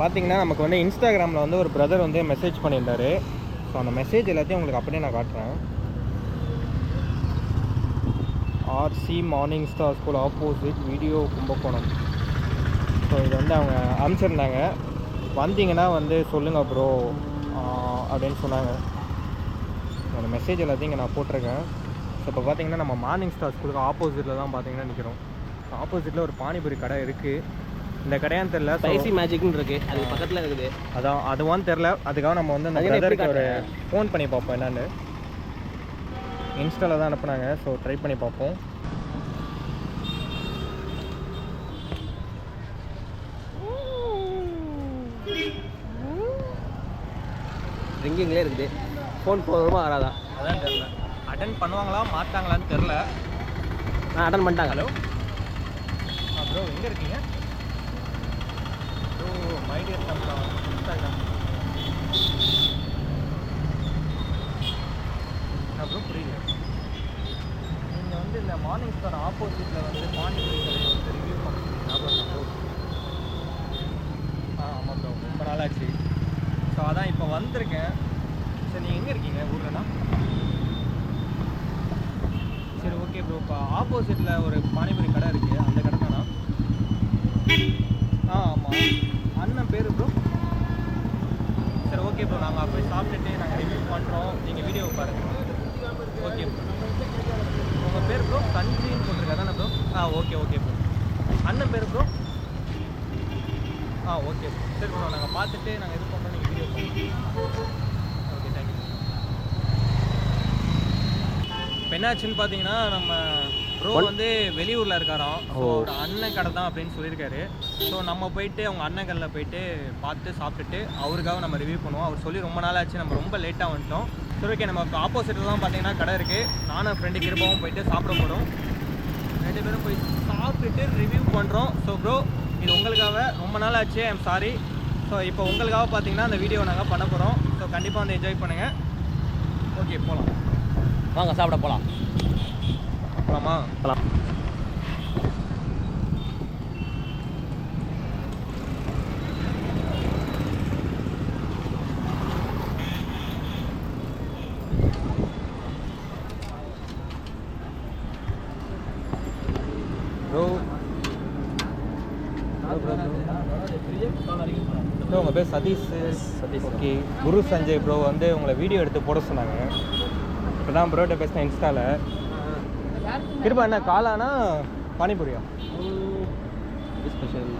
பார்த்தீங்கன்னா நமக்கு வந்து இன்ஸ்டாகிராமில் வந்து ஒரு பிரதர் வந்து மெசேஜ் பண்ணியிருந்தாரு. ஸோ அந்த மெசேஜ் எல்லாத்தையும் உங்களுக்கு அப்படியே நான் காட்டுறேன். RC morning star school opposite video Kumbakonam so இது வந்து அவங்க அனுப்பிச்சிருந்தாங்க. வந்தீங்கன்னா வந்து சொல்லுங்கள் ப்ரோ அப்படின்னு சொன்னாங்க. அந்த மெசேஜ் எல்லாத்தையும் இங்கே நான் போட்டிருக்கேன். ஸோ இப்போ பார்த்தீங்கன்னா நம்ம மார்னிங் ஸ்டார் ஸ்கூலுக்கு ஆப்போசிட்டில் தான் பார்த்தீங்கன்னா நிற்கிறோம் ஆப்போசிட்டில் ஒரு பானிபூரி கடை இருக்குது இந்த கடையான்னு தெரில ஸ்பைசி மேஜிக்னு இருக்கு. அது பக்கத்தில் இருக்குது. அதான் அதுவான்னு தெரில அதுக்காக நம்ம வந்து அந்த பிரதருக்கு ஒரு ஃபோன் பண்ணி பார்ப்போம் என்னன்னு. இன்ஸ்டாவில் தான் அனுப்புனாங்க ஸோ ட்ரை பண்ணி பார்ப்போம். ரிங்கிங்லேயே இருக்குது. ஃபோன் போதுமா வராதா? அதான் தெரில அட்டன் பண்ணுவாங்களா மாட்டாங்களான்னு தெரில நான் அட்டன் பண்ணிட்டாங்க. ஹலோ ப்ரோ எங்கே இருக்கீங்க? Bro my Instagram. என்ன ப்ரோ புரியல. நீங்கள் வந்து இந்த மார்னிங் ஸ்டார் ஆப்போசிட்டில் வந்து பானிபூரி கடையை வந்து ரிவ்யூ பண்ணுறீங்க ஞாபகம் ப்ரோ ஆ ஆமாம் ப்ரோ ரொம்ப நாளாச்சு. ஸோ அதான் இப்போ வந்திருக்கேன். சரி நீங்கள் எங்கே இருக்கீங்க? ஊர்லனா சரி ஓகே ப்ரோ இப்போ ஆப்போசிட்டில் ஒரு பானிபூரி கடை இருக்குது அந்த கடை தானா ஆ ஆமாம் அண்ணன் பேர் ப்ரோ சரி ஓகே ப்ரோ நாங்கள் போய் சாப்பிட்டுட்டு நாங்கள் ரிவ்யூ பண்ணுறோம் நீங்கள் வீடியோ பாருங்கள் ஓகே ப்ரோ உங்கள் பேர் ப்ரோ சஞ்சின்னு போட்டிருக்கா தானே ப்ரோ ஆ ஓகே ஓகே ப்ரோ அண்ணன் பேர் ப்ரோ ஆ ஓகே ப்ரோ சரி ப்ரோ நாங்கள் பார்த்துட்டு நாங்கள் இது பண்ணுறோம் நீங்கள் வீடியோ பண்ணுறோம் ஓகே தேங்க்யூ இப்போ என்னாச்சுன்னு பார்த்தீங்கன்னா நம்ம ப்ரோ வந்து வெளியூரில் இருக்காராம். ஒரு அண்ணன் கடை தான் அப்படின்னு சொல்லியிருக்காரு. ஸோ நம்ம போயிட்டு அவங்க அண்ணன் கடையில் போயிட்டு பார்த்து சாப்பிட்டுட்டு அவருக்காக நம்ம ரிவ்யூ பண்ணுவோம். அவர் சொல்லி ரொம்ப நாள் ஆச்சு. நம்ம ரொம்ப லேட்டாக வந்துட்டோம். சரி ஓகே நம்ம இப்போ ஆப்போசிட்டில் தான் பார்த்தீங்கன்னா கடை இருக்குது நானும் ஃப்ரெண்டு கிருபாவும் போயிட்டு சாப்பிட போகிறோம் ரெண்டு பேரும் போய் சாப்பிட்டுட்டு ரிவ்யூ பண்ணுறோம் ஸோ ப்ரோ இது உங்களுக்காக ரொம்ப நாள் ஆச்சு. ஐம் சாரி ஸோ இப்போ உங்களுக்காக பார்த்தீங்கன்னா அந்த வீடியோ நாங்கள் பண்ண போகிறோம் ஸோ கண்டிப்பாக வந்து என்ஜாய் பண்ணுங்கள் ஓகே போகலாம் வாங்க சாப்பிட போகலாம் போகலாமா போகலாம் ப்ரோ உங்கள் பேர் சதீஷ். சதீஷ். ஓகே குரு சஞ்சய் ப்ரோ வந்து உங்களை வீடியோ எடுத்து போட சொன்னாங்க. இப்போ தான் ப்ரோட்ட பேசினேன் இன்ஸ்டாவில் கிருபா என்ன காளானா பானிபூரியா? ஸ்பெஷல்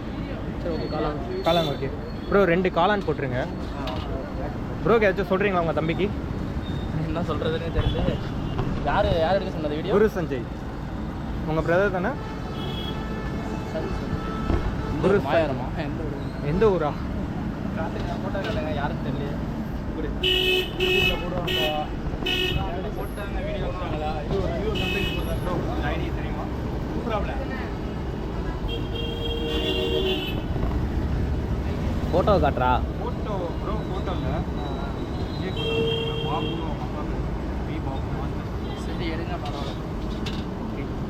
சரி ஓகே காலம் காளான் ஓகே ப்ரோ ரெண்டு காளான் போட்டுருங்க. ப்ரோக்கு ஏதாச்சும் சொல்கிறீங்களா உங்கள் தம்பிக்கு? என்ன சொல்கிறதுன்னு தெரியல. யார் யார் எடுக்க சொன்னது? வீடியோ? குரு சஞ்சய். உங்கள் பிரதர் தானே? குரு எந்த ஊரு? யாரும் தெரியல போட்டாங்க வீடியோ இது ஒரு வியூ கம்பெனி தெரியுமா ஃபோட்டோ காட்டுறா ஃபோட்டோ ப்ரோ ஃபோட்டோ இல்லை பாபு அப்பா பி பாபு சரி எடுங்க பரவாயில்ல.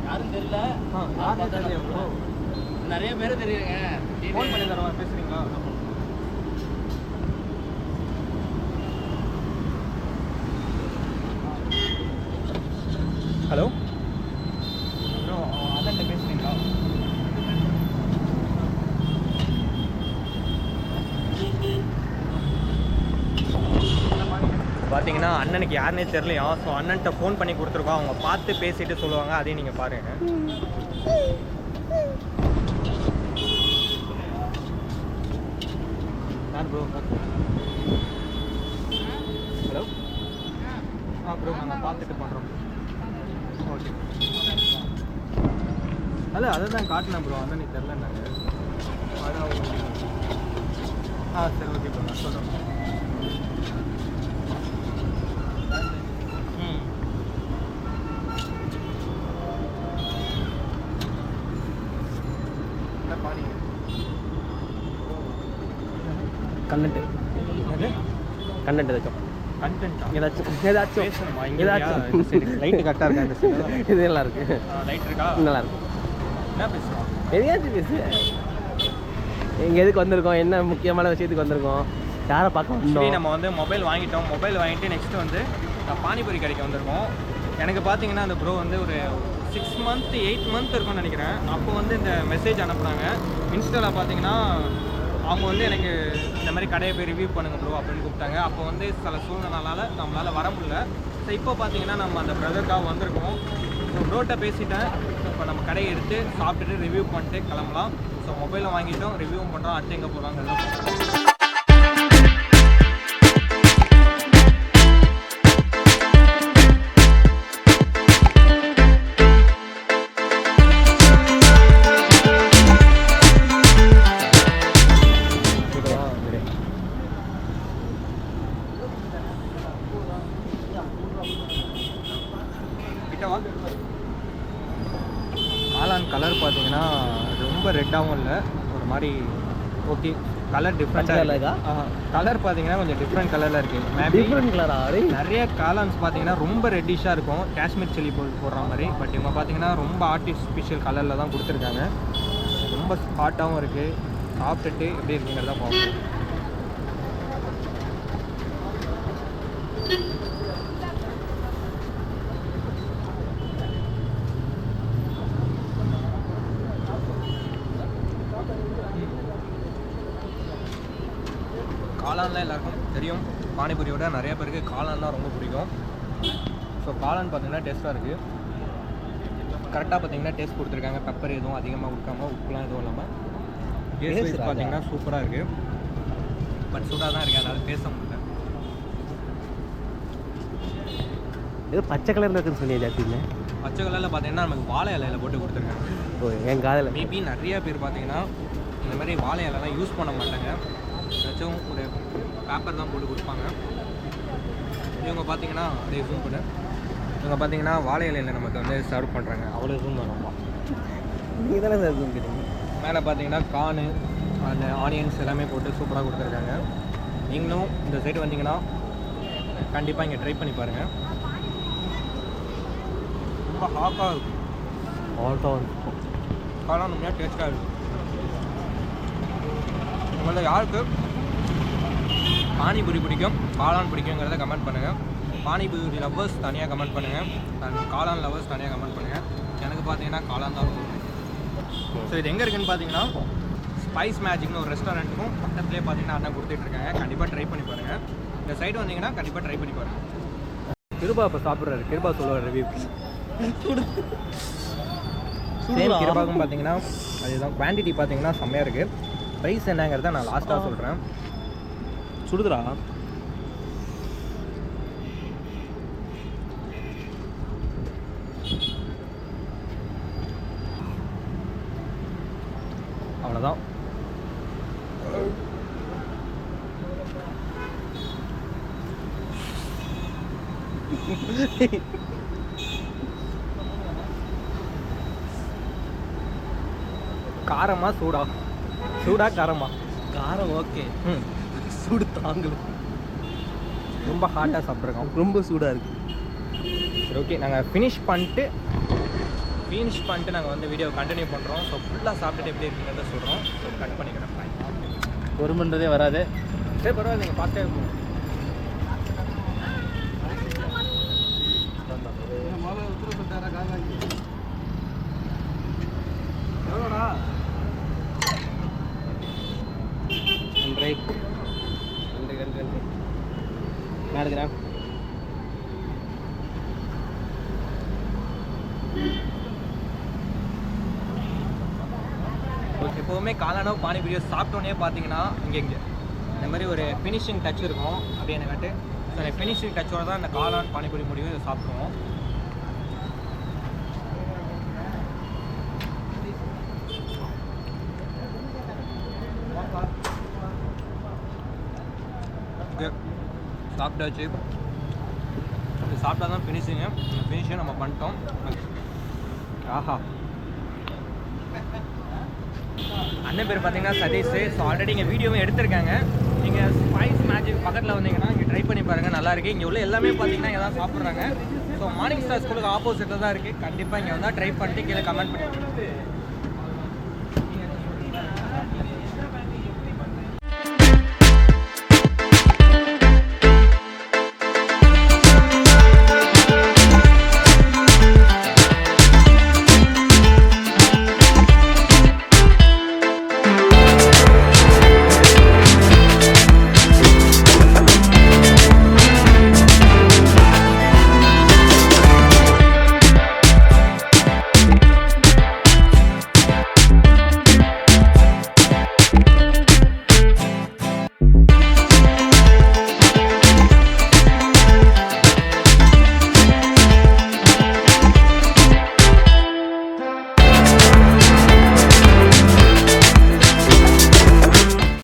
யாரும் தெரியல. யாரும் தெரியல ப்ரோ நிறைய பேர் தெரியுங்க. ஃபோன் பண்ணி தரவா? பேசுகிறீங்களா ஹலோ ப்ரோ அண்ணன் பேசுகிறீங்களா பார்த்தீங்கன்னா அண்ணனுக்கு யாருனே தெரியலையா? ஸோ அண்ணன்ட்ட ஃபோன் பண்ணி கொடுத்துருக்கோம். அவங்க பார்த்து பேசிட்டு சொல்லுவாங்க. அதையும் நீங்கள் பாருங்கள் ப்ரோ ஹலோ ஆ ப்ரோ நாங்கள் பார்த்துட்டு பண்ணுறோம் ஓகே அல்ல அதை தான் காட்டினேன் ப்ரோ அதான் நீ தெரில நாங்கள் அதான் ஆ சரி ஓகே ப்ரோ நான் சொல்கிறேன் ம் என்ன பாடி கண்டென்ட் கண்டென்ட் கண்டென்ட்டா ஏதாச்சும் ஏதாச்சும். ஏதாச்சும். லைட்டு கரெக்டாக இருக்கா இந்த இது நல்லா இருக்கு. லைட் இருக்கா? நல்லா இருக்கு. என்ன பேசுகிறோம் எதையாச்சும் பேசு இங்கே எதுக்கு வந்திருக்கோம்? என்ன முக்கியமான விஷயத்துக்கு வந்திருக்கோம்? யாரை பார்க்க வந்தோம்? நம்ம வந்து மொபைல் வாங்கிட்டோம். மொபைல் வாங்கிட்டு நெக்ஸ்ட் வந்து நான் பானிபூரி கடைக்கு வந்திருக்கோம். எனக்கு பார்த்தீங்கன்னா அந்த ப்ரோ வந்து ஒரு சிக்ஸ் மந்த் எயிட் மந்த் இருக்கும்னு நினைக்கிறேன். அப்போ வந்து இந்த மெசேஜ் அனுப்புனாங்க. இன்ஸ்டாவில் பார்த்தீங்கன்னா அவங்க வந்து எனக்கு இந்த மாதிரி கடையை போய் ரிவ்யூ பண்ணுங்க ப்ரோ அப்படின்னு கூப்பிட்டாங்க. அப்போ வந்து சில சூழ்நிலைனால நம்மளால் வர முடியல. ஸோ இப்போ பார்த்தீங்கன்னா நம்ம அந்த பிரதர்க்காக வந்திருக்கோம். ஸோ ப்ரோட்டை பேசிட்டேன். இப்போ நம்ம கடையை எடுத்து சாப்பிட்டுட்டு ரிவ்யூ பண்ணிட்டு கிளம்பலாம். ஸோ மொபைலை வாங்கிட்டோம். ரிவ்யூவும் பண்ணுறோம் அடுத்து எங்கே போகிறாங்க ரெட்டாகவும் இல்லை. ஒரு மாதிரி ஓகே கலர் டிஃப்ரெண்ட்டாக? கலர் பார்த்தீங்கன்னா கொஞ்சம் டிஃப்ரெண்ட் கலரில் இருக்குது டிஃப்ரெண்ட் கலரா நிறைய காளான்ஸ் பார்த்தீங்கன்னா ரொம்ப ரெட்டிஷாக இருக்கும். காஷ்மீர் சில்லி போ போடுற மாதிரி. பட் இவங்க பார்த்தீங்கன்னா ரொம்ப ஆர்டிஃபிஷியல் கலரில் தான் கொடுத்துருக்காங்க. ரொம்ப ஹாட்டாகவும் இருக்குது சாப்பிட்டுட்டு எப்படி இருக்குங்கிறத பார்ப்போம். காளான்லாம் எல்லாருக்கும் தெரியும். பானிபூரியோட நிறைய பேருக்கு காளான் தான் ரொம்ப பிடிக்கும். ஸோ காளான் பார்த்தீங்கன்னா டேஸ்ட்டாக இருக்குது கரெக்டாக பார்த்தீங்கன்னா டேஸ்ட் கொடுத்துருக்காங்க. பெப்பர் எதுவும் அதிகமாக கொடுக்காம உப்புலாம் எதுவும் இல்லாமல் டேஸ்ட். பார்த்தீங்கன்னா சூப்பராக இருக்குது பட் சூடாக தான் இருக்குது அதனால பேச முடியல. ஏதோ பச்சை கலர்ல இருக்குன்னு சொன்னீங்க ஜாஸ்திங்க பச்சை கலரில் பார்த்தீங்கன்னா நமக்கு வாழை இலையில போட்டு கொடுத்துருக்காங்க. ஓ என் காதில். மேபி நிறைய பேர் பார்த்தீங்கன்னா இந்த மாதிரி வாழை இலைலாம் யூஸ் பண்ண மாட்டாங்க. ஏதாச்சும் ஒரு பேப்பர் தான் போட்டு கொடுப்பாங்க. இவங்க பார்த்தீங்கன்னா அதே ஜூம் பண்ணு இவங்க பார்த்தீங்கன்னா வாழை இலையில நமக்கு வந்து சர்வ் பண்ணுறாங்க அவ்வளோ ஜூம் வேணும்ப்பா நீங்கள் தானே சார் கேட்டீங்க? மேலே பார்த்தீங்கன்னா கானு அந்த ஆனியன்ஸ் எல்லாமே போட்டு சூப்பராக கொடுத்துருக்காங்க. நீங்களும் இந்த சைடு வந்தீங்கன்னா கண்டிப்பாக இங்கே ட்ரை பண்ணி பாருங்கள் ரொம்ப ஹாக்காக இருக்கும் ஆல்டோ காளான் உண்மையாக டேஸ்ட்டாக இருக்கும் உங்களில் யாருக்கு பானிபூரி பிடிக்கும்? காளான் பிடிக்குங்கிறத கமெண்ட் பண்ணுங்கள் பானிபூரி லவ்வர்ஸ் தனியாக கமெண்ட் பண்ணுங்கள் அண்ட் காளான் லவ்வர்ஸ் தனியாக கமெண்ட் பண்ணுங்கள் எனக்கு பார்த்தீங்கன்னா காளான் தான் ரொம்ப ஸோ இது எங்கே இருக்குன்னு பார்த்தீங்கன்னா ஸ்பைஸ் மேஜிக்னு ஒரு ரெஸ்டாரண்ட்டுக்கும் பக்கத்துலேயே பார்த்தீங்கன்னா அண்ணன் கொடுத்துட்ருக்காங்க கண்டிப்பாக ட்ரை பண்ணி பாருங்கள் இந்த சைடு வந்தீங்கன்னா கண்டிப்பாக ட்ரை பண்ணி பாருங்கள் கிருபா இப்போ சாப்பிட்றாரு. கிருபா சொல்லுவார் ரிவ்யூ சேம் கிருபாக்கும் பார்த்தீங்கன்னா அதுதான். குவான்டிட்டி பார்த்தீங்கன்னா செம்மையாக இருக்குது ப்ரைஸ் என்னங்கிறத நான் லாஸ்ட்டாக சொல்கிறேன் சுடுதுடா. அவ்வளோதான் காரமா சூடா. சூடா காரமா? காரம் ஓகே. ம். சூடு தாங்கல. ரொம்ப ஹாட்டாக சாப்பிட்ருக்கோம் ரொம்ப சூடாக இருக்கு. சரி ஓகே நாங்கள் ஃபினிஷ் பண்ணிட்டு ஃபினிஷ் பண்ணிட்டு நாங்கள் வந்து வீடியோ கண்டினியூ பண்ணுறோம் ஸோ ஃபுல்லாக சாப்பிட்டுட்டு எப்படி இருக்குங்கிறத சொல்கிறோம் ஸோ கட் பண்ணிக்கிறேன் bye. ஒரு மணின்றதே வராது. சரி பரவாயில்ல. நீங்கள் ஃபாஸ்ட்டாக இருக்கும் நன்றி நன்றி நன்றி நன்றி நான் எடுக்கிறேன் எப்போவுமே காளானோ பானிபூரியோ சாப்பிட்டோன்னே பார்த்தீங்கன்னா இங்கே இங்கே. இந்த மாதிரி ஒரு ஃபினிஷிங் டச் இருக்கும். அப்படியே எனக்காட்டு ஸோ அந்த ஃபினிஷிங் டச்சோட தான் இந்த காளான் பானிபூரி முடியும் இதை சாப்பிடுவோம். சாப்பிட்டாச்சு. இது சாப்பிட்டா தான் ஃபினிஷிங்கு ஃபினிஷிங் நம்ம பண்ணிட்டோம். ஆஹா. அண்ணன் பேர் பார்த்தீங்கன்னா சதீஷ். ஸோ ஆல்ரெடி இங்கே வீடியோவும் எடுத்திருக்காங்க. நீங்கள் ஸ்பைஸ் மேஜிக் பக்கத்தில் வந்தீங்கன்னா இங்கே ட்ரை பண்ணி பாருங்கள் நல்லாயிருக்கு இங்கே உள்ள எல்லாமே பார்த்தீங்கன்னா இங்கே தான் சாப்பிட்றாங்க. ஸோ மார்னிங் ஸ்டார் ஸ்கூலுக்கு ஆப்போசிட்டில் தான் இருக்குது கண்டிப்பாக இங்கே வந்தால் ட்ரை பண்ணிட்டு கீழே கமெண்ட் பண்ணி